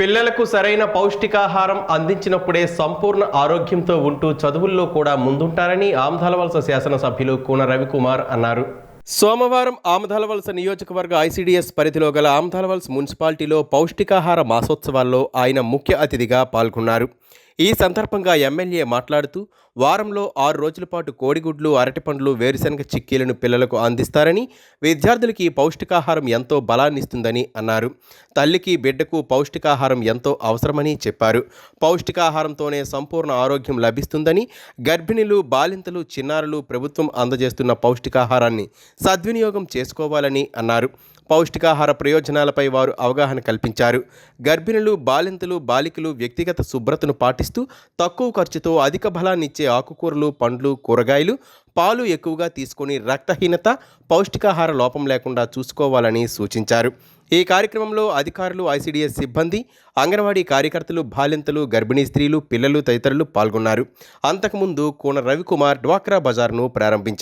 పిల్లలకు సరైన పౌష్టికాహారం అందించినప్పుడే సంపూర్ణ ఆరోగ్యంతో ఉంటూ చదువుల్లో కూడా ముందుంటారని ఆమ్దాలవలస శాసనసభ్యులు కూన రవికుమార్ అన్నారు. సోమవారం ఆమదాలవలస నియోజకవర్గ ఐసీడీఎస్ పరిధిలో గల ఆమదాలవలస మున్సిపాలిటీలో పౌష్టికాహార మాసోత్సవాల్లో ఆయన ముఖ్య అతిథిగా పాల్గొన్నారు. ఈ సందర్భంగా ఎమ్మెల్యే మాట్లాడుతూ వారంలో ఆరు రోజుల పాటు కోడిగుడ్లు అరటిపండ్లు వేరుశనగ చిక్కీలను పిల్లలకు అందిస్తారని విద్యార్థులకి పౌష్టికాహారం ఎంతో బలాన్నిస్తుందని అన్నారు. తల్లికి బిడ్డకు పౌష్టికాహారం ఎంతో అవసరమని చెప్పారు. పౌష్టికాహారంతోనే సంపూర్ణ ఆరోగ్యం లభిస్తుందని గర్భిణులు బాలింతలు చిన్నారులు ప్రభుత్వం అందజేస్తున్న పౌష్టికాహారాన్ని సద్వినియోగం చేసుకోవాలని అన్నారు. పౌష్టికాహార ప్రయోజనాలపై వారు అవగాహన కల్పించారు. గర్భిణులు బాలింతలు బాలికలు వ్యక్తిగత శుభ్రతను పాటిస్తూ తక్కువ ఖర్చుతో అధిక బలాన్నిచ్చే ఆకుకూరలు పండ్లు కూరగాయలు పాలు ఎక్కువగా తీసుకొని రక్తహీనత పౌష్టికాహార లోపం లేకుండా చూసుకోవాలని సూచించారు. ఈ కార్యక్రమంలో అధికారులు ఐసీడీఎస్ సిబ్బంది అంగన్వాడీ కార్యకర్తలు బాలింతలు గర్భిణీ స్త్రీలు పిల్లలు తదితరులు పాల్గొన్నారు. అంతకుముందు కోన రవికుమార్ డ్వాక్రా బజార్ను ప్రారంభించారు.